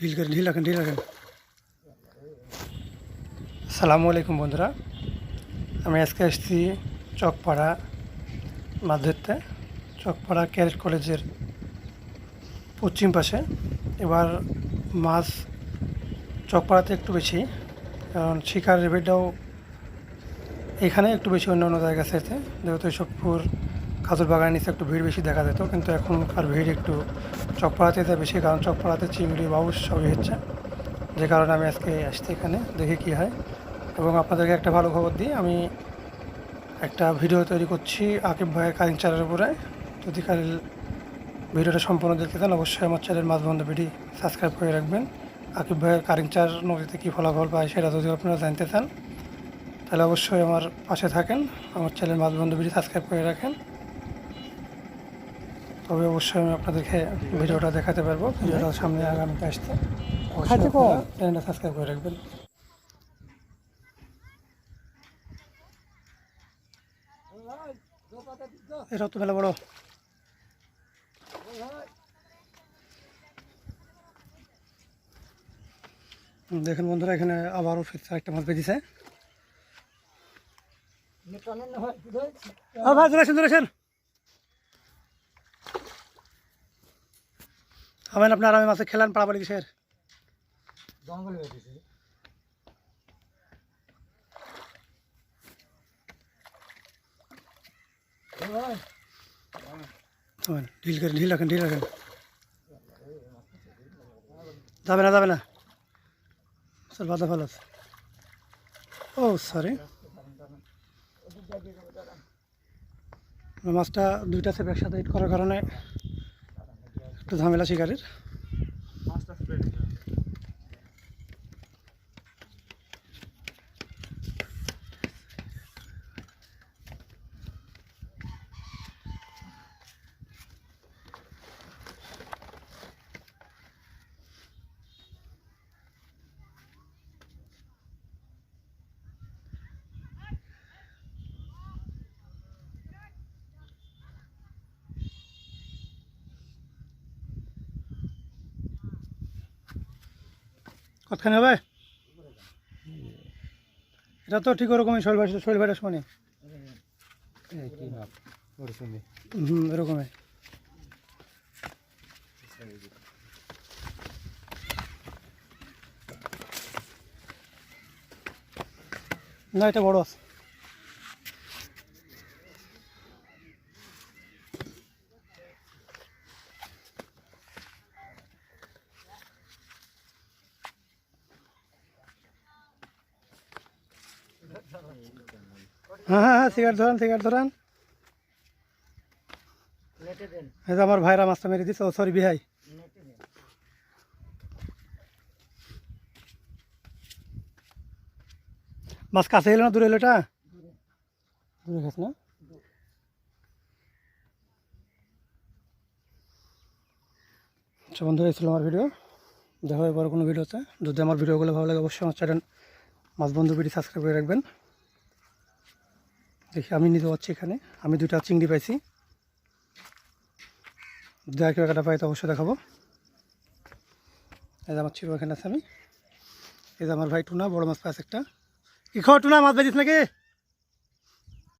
ঢিল করেন ঢিল রাখেন সালামু আলাইকুম বন্ধুরা। আমি আজকে আসছি চকপাড়া ধরতে চকপাড়া ক্যারেট কলেজের পশ্চিম পাশে। এবার মাছ চকপাড়াতে একটু বেশি, কারণ শিকার রেভেটাও এখানে একটু বেশি অন্য অন্য জায়গা চাইতে যেহেতু এইসব পুর খাজুর বাগানের নিচে একটু ভিড় বেশি দেখা যেত, কিন্তু এখনকার ভিড় একটু চকপাড়াতে যা বেশি কারণ চকপাড়াতে চিংড়ি বাউস সবই হচ্ছে। যে কারণে আমি আজকে আসছি এখানে, দেখি কী হয়। এবং আপনাদেরকে একটা ভালো খবর দিই, আমি একটা ভিডিও তৈরি করছি আকিব ভাইয়ের কারিং চালের উপরে। যদি কাল ভিডিওটা সম্পূর্ণ দেখতে চান, অবশ্যই আমার চ্যানেল মাঝবন্ধ ভিডি সাবস্ক্রাইব করে রাখবেন। আকিব ভাইয়ের কারিং চার নদীতে কী ফলাফল পায় সেটা যদি আপনারা জানতে চান, তাহলে অবশ্যই আমার পাশে থাকেন, আমার চ্যানেল মাঝবন্ধু ভিডিও সাবস্ক্রাইব করে রাখেন। তবে অবশ্যই আমি আপনাদেরকে ভিডিওটা দেখাতে পারব। ভিডিওটা সামনে আগামীতে আসতে অবশ্যই চ্যানেলটা সাবস্ক্রাইব করে রাখবেন। এটাও তো মেলা বড়। দেখেন বন্ধুরা এখানে আবারও ফিরছে একটা মাছ বেঁধেছে। ভাই চলে আসেন চলে আসেন। হবেন আপনার আমি মাছে খেলান পাড়াপাড়ি কিসের? জঙ্গলে ঢিল করেন ঢিল রাখেন ঢিল রাখেন। যাবে না যাবে না। স্যার বাধা ভালো আছে। ও সরি মাছটা দুইটা সেপ একসাথে করার কারণে একটু ঝামেলা শিকারের। কতখানি হবে? এটা তো ঠিক ওরকমই শৈল ভাই, শৈল কি হুম এরকমই না, এটা বড় আছে। হ্যাঁ হ্যাঁ হ্যাঁ সিগারেট ধরান সিগারেট ধরান। এই যে আমার ভাইরা মাছটা মেরে দিচ্ছে ও সরি বিহাই। মাছ কাছে এলো না দূরে এলো এটা? দূরে গেছে না? আচ্ছা বন্ধুরা এই ছিল আমার ভিডিও। দেখা হবে পরে কোনো ভিডিওতে। যদি আমার ভিডিওগুলো ভালো লাগে অবশ্যই আমার চ্যানেল মাছ বন্ধু ভিডিও সাবস্ক্রাইব করে রাখবেন। দেখি, আমি নিতে পারছি এখানে। আমি দুটা চিংড়ি পাইছি। যা কেউ একটা পাই তো অবশ্যই দেখাবো। এই যে আমার ছিল এখানে আছে আমি। এই যে আমার ভাই টুনা, বড় মাছ পাইছে একটা। কি খাওয়া টুনা, মাছ পাইছিস নাকি?